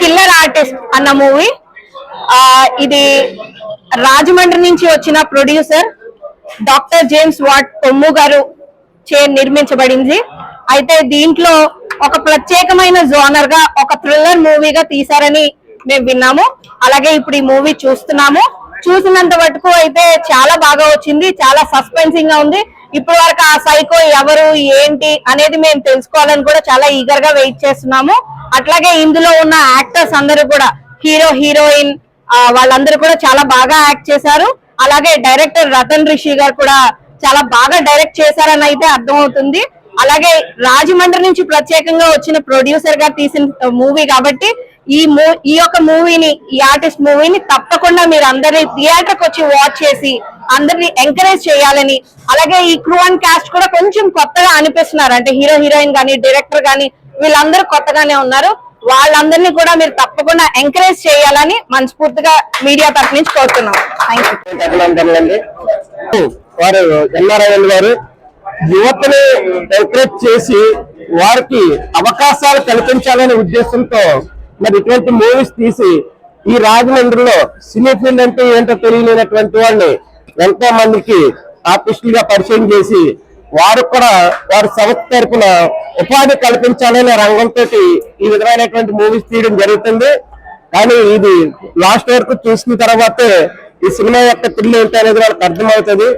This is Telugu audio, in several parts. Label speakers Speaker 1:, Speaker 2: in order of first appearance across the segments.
Speaker 1: కిల్లర్ ఆర్టిస్ట్ అన్న మూవీ ఇది రాజమండ్రి నుంచి వచ్చిన ప్రొడ్యూసర్ డాక్టర్ జేమ్స్ వాట్ తొమ్ము గారు చే నిర్మించబడింది. అయితే దీంట్లో ఒక ప్రత్యేకమైన జోనర్గా ఒక థ్రిల్లర్ మూవీగా తీశారని మేము విన్నాము. అలాగే ఇప్పుడు ఈ మూవీ చూస్తున్నాము. చూసినంత వరకు అయితే చాలా బాగా వచ్చింది చాలా సస్పెన్సింగ్గా ఉంది. ఇప్పటి వరకు ఆ సైకో ఎవరు ఏంటి అనేది మేము తెలుసుకోవాలని కూడా చాలా ఈగర్గా వెయిట్ చేస్తున్నాము. అట్లాగే ఇందులో ఉన్న యాక్టర్స్ అందరూ కూడా హీరో హీరోయిన్ వాళ్ళందరూ కూడా చాలా బాగా యాక్ట్ చేశారు. అలాగే డైరెక్టర్ రతన్ రిషి గారు కూడా చాలా బాగా డైరెక్ట్ చేశారని అయితే అర్థమవుతుంది. అలాగే రాజమండ్రి నుంచి ప్రత్యేకంగా వచ్చిన ప్రొడ్యూసర్గా తీసిన మూవీ కాబట్టి ఈ మూ ఈ యొక్క మూవీని ఈ ఆర్టిస్ట్ మూవీని తప్పకుండా మీరు అందరినీ థియేటర్కి వచ్చి వాచ్ చేసి అందరిని ఎంకరేజ్ చేయాలని అలాగే ఈ క్రూ అండ్ కాస్ట్ కూడా కొంచెం కొత్తగా అనిపిస్తున్నారు. అంటే హీరో హీరోయిన్ కానీ డైరెక్టర్ కానీ వీళ్ళందరూ కొత్తగానే ఉన్నారు. వాళ్ళందరినీ కూడా మీరు తప్పకుండా ఎంకరేజ్ చేయాలని మనస్ఫూర్తిగా మీడియా తరఫు నుంచి కోరుతున్నాం.
Speaker 2: వారు గారు యువతని ఎంకరేజ్ చేసి వారికి అవకాశాలు కల్పించాలనే ఉద్దేశంతో మరి ఇటువంటి మూవీస్ తీసి ఈ రాజమండ్రిలో సినీ ఫీల్డ్ అంటే ఏంటో తెలియలేనటువంటి వాళ్ళని ఎంతో మందికి ఆర్టిస్టులుగా పరిచయం చేసి వారు కూడా వారి సంస్థ తరపున ఉపాధి కల్పించాలనే రంగంతో ఈ విధమైనటువంటి మూవీస్ తీయడం జరుగుతుంది. కానీ ఇది లాస్ట్ వరకు చూసిన తర్వాతే ఈ సినిమా యొక్క థ్రిల్ ఏంటి అనేది వాళ్ళకి అర్థమవుతుంది.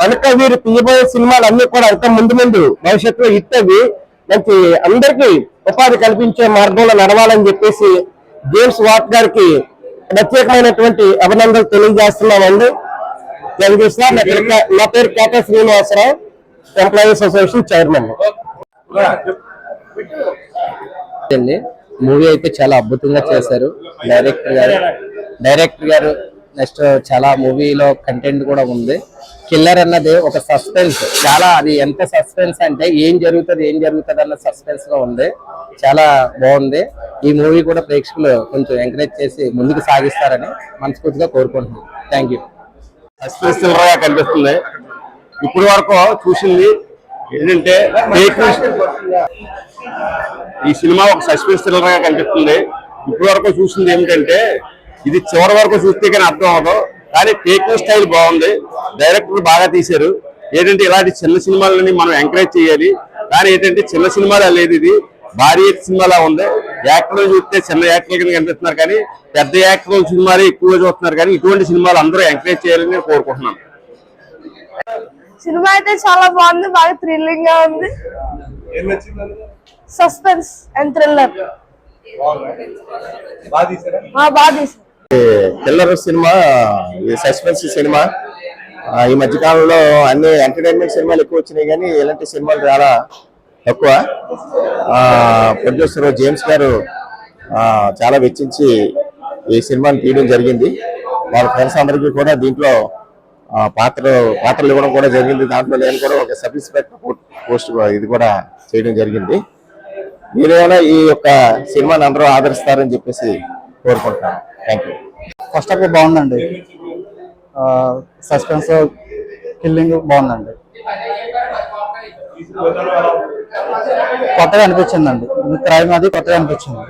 Speaker 2: కనుక వీరు తీయబోయే సినిమాలు అన్ని కూడా అంత ముందు ముందు భవిష్యత్తులో హిట్ మంచి అందరికీ ఉపాధి కల్పించే మార్గంలో నడవాలని చెప్పేసి జేమ్స్ వాట్ గారికి ప్రత్యేకమైనటువంటి అభినందనలు తెలియజేస్తున్నామండి. తెలుగు సార్ నా పేరు కేటా నా పేరు Keta Srinivasa Rao employees association chairman.
Speaker 3: అండి. మూవీ అయితే చాలా అద్భుతంగా చేశారు. డైరెక్టర్ గారు డైరెక్టర్ గారు నెక్స్ట్ చాలా మూవీలో కంటెంట్ కూడా ఉంది. కిల్లర్ అన్నది ఒక సస్పెన్స్ చాలా అది ఎంత సస్పెన్స్ అంటే ఏం జరుగుతుంది ఏం జరుగుతుంది అన్న సస్పెన్స్గా ఉంది. చాలా బాగుంది. ఈ మూవీ కూడా ప్రేక్షకులు కొంచెం ఎంకరేజ్ చేసి ముందుకు సాగిస్తారని మనస్ఫూర్తిగా కోరుకుంటున్నాను థ్యాంక్ యూ
Speaker 2: సస్పెన్స్ కనిపిస్తుంది. ఇప్పుడు వరకు చూసింది ఏంటంటే ఈ సినిమా ఒక సస్పెన్స్ థ్రిల్లర్గా కనిపిస్తుంది. ఇప్పటి వరకు చూసింది ఏమిటంటే ఇది చివరి వరకు చూస్తే కానీ అర్థం అవ్వదు. కానీ టేకింగ్ స్టైల్ బాగుంది. డైరెక్టర్ బాగా తీశారు. ఏంటంటే ఇలాంటి చిన్న సినిమాలని మనం ఎంకరేజ్ చేయాలి. కానీ ఏంటంటే చిన్న సినిమాలు లేదు ఇది. భారీ సినిమాలా ఉంది. యాక్టర్లు చూస్తే చిన్న యాక్టర్లు కింద కనిపిస్తున్నారు కానీ పెద్ద యాక్టర్ల సినిమాలు ఎక్కువగా చూస్తున్నారు కానీ ఇటువంటి సినిమాలు అందరూ ఎంకరేజ్ చేయాలని నేను కోరుకుంటున్నాను.
Speaker 4: సినిమా అయితే చాలా బాగుంది బాగా థ్రిల్లింగ్గా ఉంది. సస్పెన్స్ అండ్ థ్రిల్లర్ బాగా తీసారు?
Speaker 2: థ్రిల్లర్ సినిమా ఈ సస్పెన్స్ సినిమా. ఈ మధ్య కాలంలో అన్ని ఎంటర్టైన్మెంట్ సినిమాలు ఎక్కువ వచ్చినాయి కానీ ఇలాంటి సినిమాలు చాలా తక్కువ. ప్రొడ్యూసర్ జేమ్స్ గారు ఆ, చాలా వెచ్చించి ఈ సినిమాని తీయడం జరిగింది. వాళ్ళ ఫ్రెండ్స్ అందరికీ కూడా దీంట్లో పాత్ర పాత్రలు ఇవ్వడం కూడా జరిగింది. దాంట్లో నేను కూడా ఒక సబ్ ఇన్స్పెక్టర్ పోస్ట్ ఇది కూడా చేయడం జరిగింది. మీరేమైనా ఈ యొక్క సినిమాని అందరూ ఆదరిస్తారని చెప్పేసి కోరుకుంటున్నాను. థ్యాంక్ యూ
Speaker 5: ఫస్ట్ హాఫ్ బాగుందండి. సస్పెన్స్ కిల్లింగ్ బాగుందండి. కొత్తగా అనిపించిందండి. క్రైమ్ అది కొత్తగా అనిపించింది.